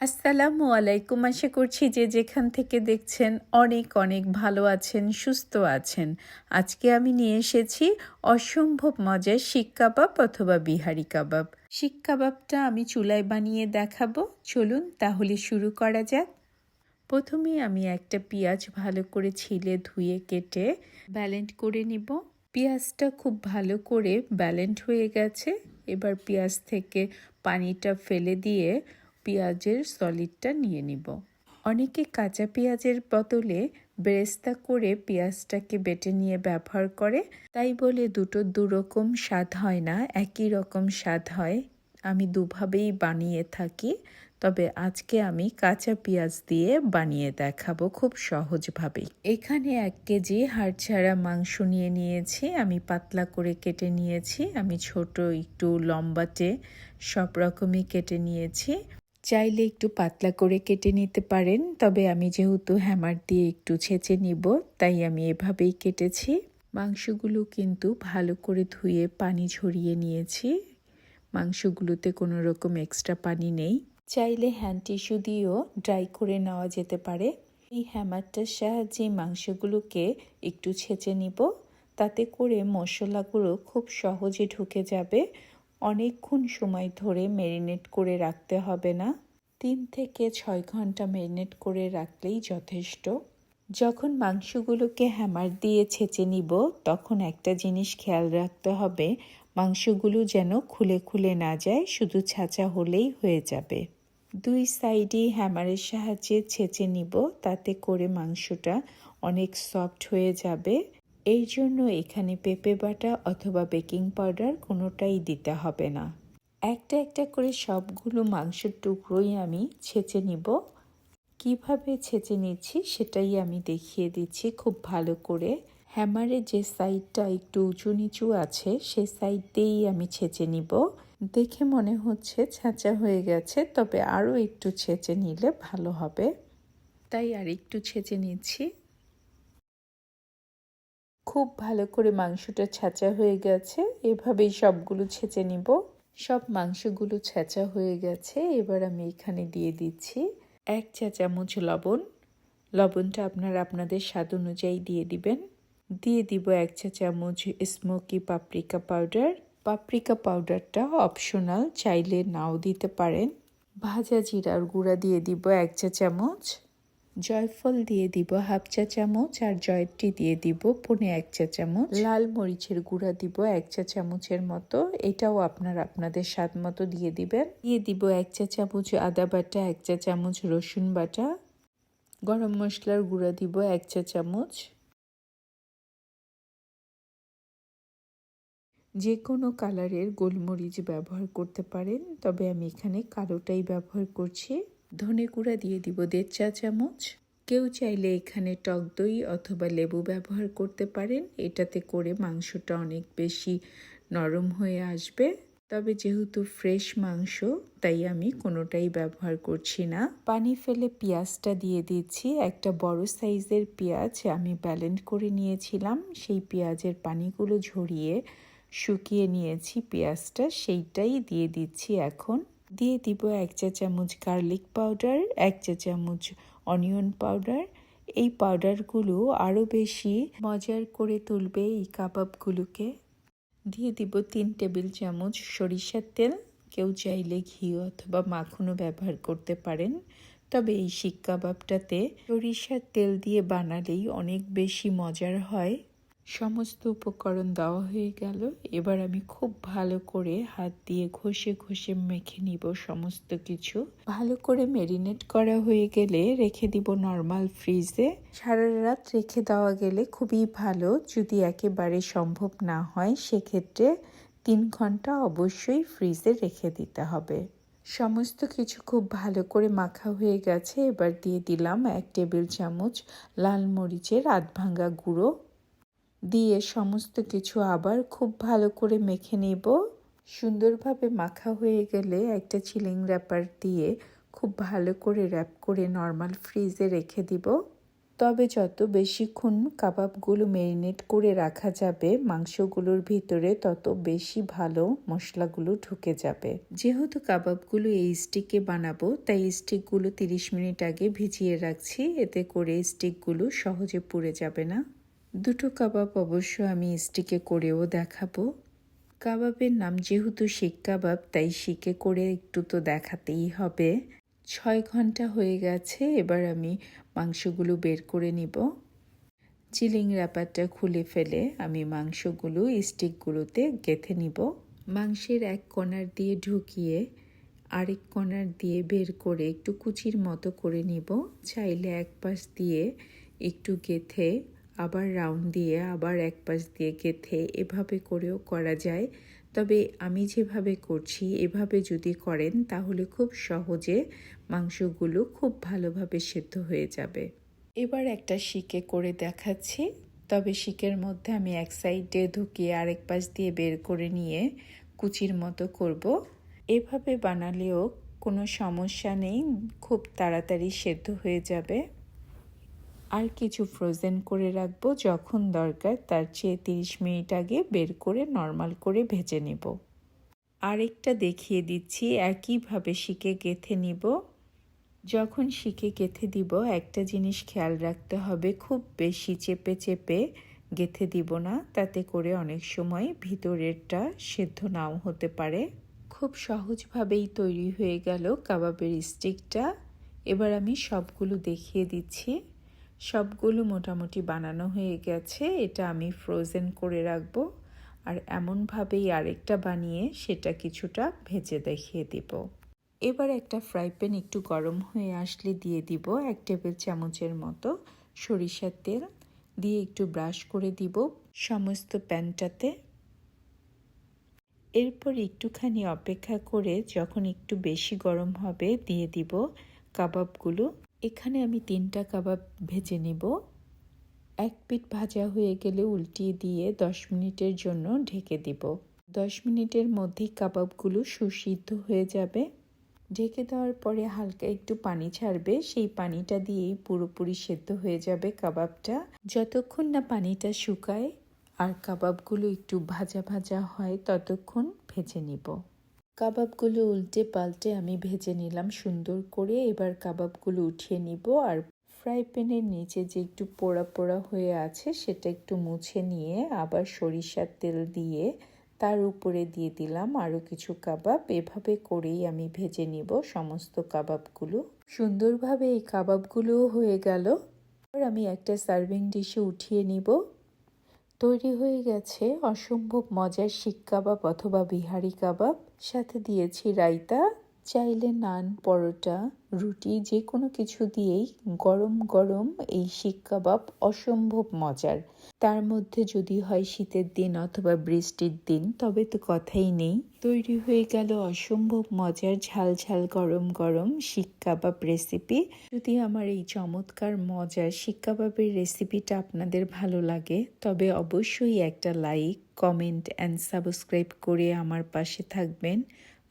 আসসালামু আলাইকুম। আশা করছি যে যেখান থেকে দেখছেন অনেক অনেক ভালো আছেন, সুস্থ আছেন। আজকে আমি নিয়ে এসেছি অসম্ভব মজার শিক কাবাব অথবা বিহারি কাবাব। শিক কাবাবটা আমি চুলায় বানিয়ে দেখাবো। চলুন তাহলে শুরু করা যাক। প্রথমে আমি একটা পেঁয়াজ ভালো করে ছিলে ধুয়ে কেটে ব্যালেন্ট করে নিব। পেঁয়াজটা খুব ভালো করে ব্যালেন্ট হয়ে গেছে। এবার পেঁয়াজ থেকে পানিটা ফেলে দিয়ে পেঁয়াজের সলিডটা নিয়ে নিব। অনেকে কাঁচা পেঁয়াজের বদলে বেরেস্তা করে পেঁয়াজটাকে বেটে নিয়ে ব্যবহার করে। তাই বলে দুটো দুরকম স্বাদ হয় না, একই রকম স্বাদ হয়। আমি দুভাবেই বানিয়ে থাকি, তবে আজকে আমি কাঁচা পেঁয়াজ দিয়ে বানিয়ে দেখাবো খুব সহজভাবেই এখানে এক কেজি হাড় ছাড়া মাংস নিয়ে নিয়েছি, আমি পাতলা করে কেটে নিয়েছি। আমি ছোট, একটু লম্বাটে সব রকমই কেটে নিয়েছি। চাইলে একটু পাতলা করে কেটে নিতে পারেন, তবে আমি যেহেতু হ্যামার দিয়ে একটু ছেঁচে নিব, তাই আমি এভাবেই কেটেছি। মাংসগুলো কিন্তু ভালো করে ধুয়ে পানি ঝরিয়ে নিয়েছি। মাংসগুলোতে কোনো রকম এক্সট্রা পানি নেই। চাইলে হ্যান্ড টিস্যু দিয়েও ড্রাই করে নেওয়া যেতে পারে। এই হ্যামারটার সাহায্যে মাংসগুলোকে একটু ছেঁচে নিব, তাতে করে মশলাগুলো খুব সহজে ঢুকে যাবে। অনেকক্ষণ সময় ধরে ম্যারিনেট করে রাখতে হবে না। তিন থেকে ছয় ঘণ্টা ম্যারিনেট করে রাখলেই যথেষ্ট। যখন মাংসগুলোকে হ্যামার দিয়ে ছেঁচে নিব, তখন একটা জিনিস খেয়াল রাখতে হবে, মাংসগুলো যেন খুলে খুলে না যায়, শুধু ছাঁচা হলেই হয়ে যাবে। দুই সাইডেই হ্যামারের সাহায্যে ছেঁচে নিব, তাতে করে মাংসটা অনেক সফট হয়ে যাবে। এই জন্য এখানে পেঁপে বাটা অথবা বেকিং পাউডার কোনোটাই দিতে হবে না। একটা একটা করে সবগুলো মাংসের টুকরোই আমি ছেঁচে নিব। কীভাবে ছেঁচে নিচ্ছি সেটাই আমি দেখিয়ে দিচ্ছি খুব ভালো করে। হ্যামারের যে সাইডটা একটু উঁচু নিচু আছে, সে সাইড দিয়েই আমি ছেঁচে নিব। দেখে মনে হচ্ছে ছাঁচা হয়ে গেছে, তবে আরও একটু ছেঁচে নিলে ভালো হবে। তাই আর একটু ছেঁচে নিচ্ছি। খুব ভালো করে মাংসটা ছেঁচা হয়ে গেছে। এভাবেই সবগুলো ছেঁচে নিব। সব মাংসগুলো ছেঁচা হয়ে গেছে। এবার আমি এখানে দিয়ে দিচ্ছি এক চা চামচ লবণ। লবণটা আপনারা আপনাদের স্বাদ অনুযায়ী দিয়ে দিবেন। দিয়ে দিব এক চা চামচ স্মোকি পাপরিকা পাউডার। পাপরিকা পাউডারটা অপশনাল, চাইলে নাও দিতে পারেন। ভাজা জিরার গুঁড়া দিয়ে দিব এক চা চামচ। জয়ফল দিয়ে দিব হাফ চা চামচ আর জয়ত্রী দিয়ে দিব পনে এক চা চামচ। লাল মরিচের গুঁড়া দিব এক চা চামচের মতো। এটাও আপনারা আপনাদের স্বাদ মতো দিয়ে দিবেন। দিয়ে দিব এক চা চামচ আদা বাটা, এক চা চামচ রসুন বাটা। গরম মশলার গুঁড়া দিব এক চা চামচ। যে কোনো কালারের গোলমরিচ ব্যবহার করতে পারেন, তবে আমি এখানে কালোটাই ব্যবহার করছি। ধনে গুঁড়া দিয়ে দিব দেড় চা চামচ। কেউ চাইলে এখানে টক দই অথবা লেবু ব্যবহার করতে পারেন। এটাতে করে মাংসটা অনেক বেশি নরম হয়ে আসবে। তবে যেহেতু ফ্রেশ মাংস, তাই আমি কোনোটাই ব্যবহার করছি না। পানি ফেলে পেঁয়াজটা দিয়ে দিচ্ছি। একটা বড় সাইজের পেঁয়াজ আমি ব্যালেন্ড করে নিয়েছিলাম। সেই পেঁয়াজের পানিগুলো ঝরিয়ে শুকিয়ে নিয়েছি পেঁয়াজটা। সেইটাই দিয়ে দিচ্ছি এখন। দিয়ে দিব এক চা চামচ গার্লিক পাউডার এক চা চামচ অনিয়ন পাউডার এই পাউডারগুলো আরও বেশি মজার করে তুলবে এই কাবাবগুলোকে। দিয়ে দিব তিন টেবিল চামচ সরিষার তেল। কেউ চাইলে ঘি অথবা মাখনও ব্যবহার করতে পারেন। তবে এই শিক কাবাবটাতে সরিষার তেল দিয়ে বানালেই অনেক বেশি মজার হয়। সমস্ত উপকরণ দেওয়া হয়ে গেল। এবার আমি খুব ভালো করে হাত দিয়ে ঘষে ঘষে মেখে নিব সমস্ত কিছু। ভালো করে মেরিনেট করা হয়ে গেলে রেখে দিব নর্মাল ফ্রিজে সারা রাত রেখে দেওয়া গেলে খুবই ভালো যদি একেবারে সম্ভব না হয়, সেক্ষেত্রে তিন ঘণ্টা অবশ্যই ফ্রিজে রেখে দিতে হবে। সমস্ত কিছু খুব ভালো করে মাখা হয়ে গেছে। এবার দিয়ে দিলাম এক টেবিল চামচ লাল মরিচের আধ ভাঙ্গা গুঁড়ো। দিয়ে সমস্ত কিছু আবার খুব ভালো করে মেখে নেব। সুন্দরভাবে মাখা হয়ে গেলে একটা চিলিং র্যাপার দিয়ে খুব ভালো করে র্যাপ করে নর্মাল ফ্রিজে রেখে দিব। তবে যত বেশিক্ষণ কাবাবগুলো ম্যারিনেট করে রাখা যাবে, মাংসগুলোর ভিতরে তত বেশি ভালো মশলাগুলো ঢুকে যাবে। যেহেতু কাবাবগুলো এই স্টিকে বানাবো, তাই স্টিকগুলো 30 মিনিট আগে ভিজিয়ে রাখছি, এতে করে স্টিকগুলো সহজে পুড়ে যাবে না। দুটো কাবাব অবশ্য আমি স্টিকে করেও দেখাবো। কাবাবের নাম যেহেতু শিক কাবাব, তাই শিকে করে একটু তো দেখাতেই হবে। ছয় ঘণ্টা হয়ে গেছে, এবার আমি মাংসগুলো বের করে নিব। চিলিং র্যাপারটা খুলে ফেলে আমি মাংসগুলো স্টিকগুলোতে গেথে নিব। মাংসের এক কণার দিয়ে ঢুকিয়ে আরেক কণার দিয়ে বের করে একটু কুচির মতো করে নিব। চাইলে এক পাশ দিয়ে একটু গেথে আবার রাউন্ড দিয়ে, আবার এক পাশ দিয়ে গেঁথে এভাবে করেও করা যায়। তবে আমি যেভাবে করছি, এভাবে যদি করেন, তাহলে খুব সহজে মাংসগুলো খুব ভালোভাবে সেদ্ধ হয়ে যাবে। এবার একটা শিকে করে দেখাচ্ছি। তবে শিকের মধ্যে আমি এক সাইডে ঢুকিয়ে আরেক পাশ দিয়ে বের করে নিয়ে কুচির মতো করব। এভাবে বানালেও কোনো সমস্যা নেই, খুব তাড়াতাড়ি সেদ্ধ হয়ে যাবে। আর কিছু ফ্রোজেন করে রাখব যখন দরকার, তার চেয়ে তিরিশ মিনিট আগে বের করে নর্মাল করে ভেজে নেব। আরেকটা দেখিয়ে দিচ্ছি, একইভাবে শিকে গেথে নিব। যখন শিকে গেথে দিব, একটা জিনিস খেয়াল রাখতে হবে, খুব বেশি চেপে চেপে গেথে দিব না, তাতে করে অনেক সময় ভিতরেরটা সেদ্ধ নাও হতে পারে। খুব সহজভাবেই তৈরি হয়ে গেল কাবাবের স্টিকটা এবার আমি সবগুলো দেখিয়ে দিচ্ছি। সবগুলো মোটামুটি বানানো হয়ে গেছে। এটা আমি ফ্রোজেন করে রাখব। আর এমনভাবেই আরেকটা বানিয়ে সেটা কিছুটা ভেজে দেখিয়ে দিব। এবার একটা ফ্রাই প্যান একটু গরম হয়ে আসলে দিয়ে দিব এক টেবিল চামচের মতো সরিষার তেল। দিয়ে একটু ব্রাশ করে দিব সমস্ত প্যানটাতে এরপর একটুখানি অপেক্ষা করে যখন একটু বেশি গরম হবে দিয়ে দিব কাবাবগুলো। এখানে আমি তিনটা কাবাব ভেজে নিব। এক পিট ভাজা হয়ে গেলে উল্টিয়ে দিয়ে দশ মিনিটের জন্য ঢেকে দিব। দশ মিনিটের মধ্যেই কাবাবগুলো সুসিদ্ধ হয়ে যাবে। ঢেকে দেওয়ার পরে হালকা একটু পানি ছাড়বে। সেই পানিটা দিয়েই পুরোপুরি সেদ্ধ হয়ে যাবে কাবাবটা। যতক্ষণ না পানিটা শুকায় আর কাবাবগুলো একটু ভাজা ভাজা হয়, ততক্ষণ ভেজে নিব। কাবাবগুলো উল্টে পাল্টে আমি ভেজে নিলাম সুন্দর করে। এবার কাবাবগুলো উঠিয়ে নিব আর ফ্রাই প্যানের নিচে যে একটু পোড়া পোড়া হয়ে আছে সেটা একটু মুছে নিয়ে আবার সরিষার তেল দিয়ে তার উপরে দিয়ে দিলাম আরও কিছু কাবাব। এভাবে করেই আমি ভেজে নিব সমস্ত কাবাবগুলো। সুন্দরভাবে এই কাবাবগুলোও হয়ে গেল। আমি একটা সার্ভিং ডিশে উঠিয়ে নিব। তৈরি হয়ে গেছে অসম্ভব মজার শিক কাবাব অথবা বিহারি কাবাব। সাথে দিয়েছি রায়তা। চাইলে নান, পরোটা, রুটি যে কোনো কিছু দিয়েই গরম গরম এই শিক কাবাব অসম্ভব মজার। তার মধ্যে যদি হয় শীতের দিন অথবা বৃষ্টির দিন, তবে তো কথাই নেই। তৈরি হয়ে গেল অসম্ভব মজার ঝাল ঝাল গরম গরম শিক কাবাব রেসিপি। যদি আমার এই চমৎকার মজার শিক কাবাবের রেসিপিটা আপনাদের ভালো লাগে, তবে অবশ্যই একটা লাইক, কমেন্ট অ্যান্ড সাবস্ক্রাইব করে আমার পাশে থাকবেন।